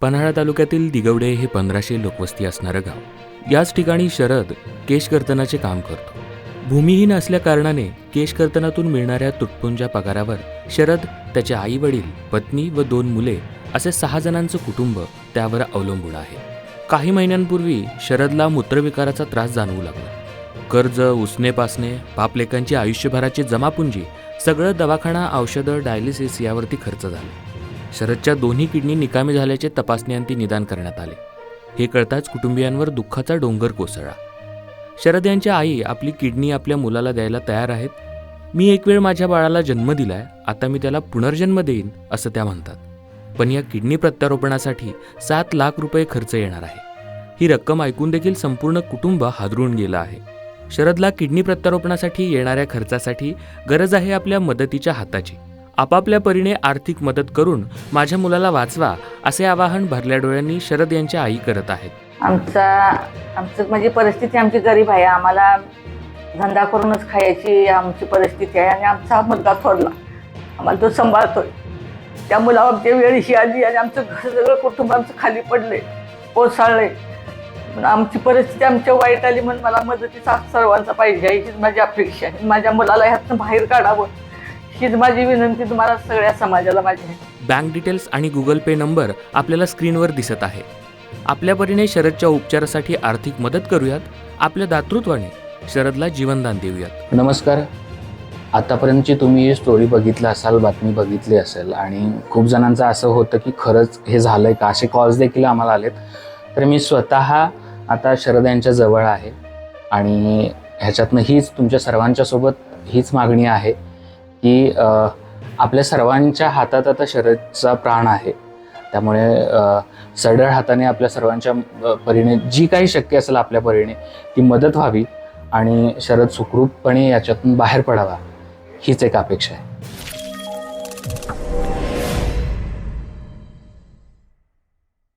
पन्हाळा तालुक्यातील दिगवडे हे पंधराशे लोकवस्ती असणारं गाव. याच ठिकाणी शरद केशकर्तनाचे काम करतो. भूमिहीन असल्या कारणाने मिळणाऱ्या तुटपुंज्या पगारावर शरद त्याचे आई वडील पत्नी व दोन मुले असे सहा जणांचं कुटुंब त्यावर अवलंबून आहे. काही महिन्यांपूर्वी शरदला मूत्रविकाराचा त्रास जाणवू लागला. कर्ज उसने पासणे बापलेकांची आयुष्यभराची जमापुंजी सगळं दवाखाना औषधं डायलिसिस यावरती खर्च झाला. शरदच्या दोन्ही किडनी निकामी झाल्याचे तपासणीअंती निदान करण्यात आले. हे कळताच कुटुंबियांवर दुःखाचा डोंगर कोसळला. शरद यांच्या आई आपली किडनी आपल्या मुलाला द्यायला तयार आहेत. मी एक वेळ माझ्या बाळाला जन्म दिलाय आता मी त्याला पुनर्जन्म देईन असं त्या म्हणतात. पण या किडनी प्रत्यारोपणासाठी सात लाख रुपये खर्च येणार आहे. ही रक्कम ऐकून देखील संपूर्ण कुटुंब हादरून गेलं आहे. शरदला किडनी प्रत्यारोपणासाठी येणाऱ्या खर्चासाठी गरज आहे आपल्या मदतीच्या हाताची. आपापल्या परीने आर्थिक मदत करून माझ्या मुलाला वाचवा असे आवाहन भरल्या डोळ्यांनी शरद यांच्या आई करत आहेत. आमचा आमचं म्हणजे परिस्थिती आमची गरीब आहे. आम्हाला धंदा करूनच खायची आमची परिस्थिती आहे आणि आमचा मुलगा थोडला आम्हाला तो सांभाळतोय. त्या मुलावर आमची वेळीशी आली आणि आमचं घर सगळं कुटुंब आमचं खाली पडले कोसळले आमची परिस्थिती आमच्या वाईट आली म्हणून मला मदतीचा सर्वांचा पाहिजे. हीच माझी अपेक्षा आहे. माझ्या मुलाला ह्यातनं बाहेर काढावं. हीच माझी विनंती तुम्हाला सगळ्या समाजाला माझी आहे. बँक डिटेल्स आणि गुगल पे नंबर आपल्याला स्क्रीनवर दिसत आहे. आपल्या परीने शरदच्या उपचारासाठी आर्थिक मदत करूयात. आपल्या दातृत्वाने शरदला जीवनदान देऊयात. नमस्कार. आतापर्यंतची तुम्ही ही स्टोरी बघितलं असाल बातमी बघितली असेल आणि खूप जणांचं असं होतं की खरंच हे झालंय का? असे कॉल्स देखील आम्हाला आलेत. तर मी स्वतः आता शरद यांच्या जवळ आहे आणि ह्याच्यातनं हीच तुमच्या सर्वांच्या सोबत हीच मागणी आहे. की आपल्या सर्वांच्या हातात आता शरदचा प्राण आहे. त्यामुळे सरळ सढळ हाताने आपल्या सर्वांच्या परीने जी काही शक्य असेल आपल्या परीने ती मदत व्हावी आणि शरद सुखरूपपणे याच्यातून बाहेर पडावा हीच एक अपेक्षा आहे.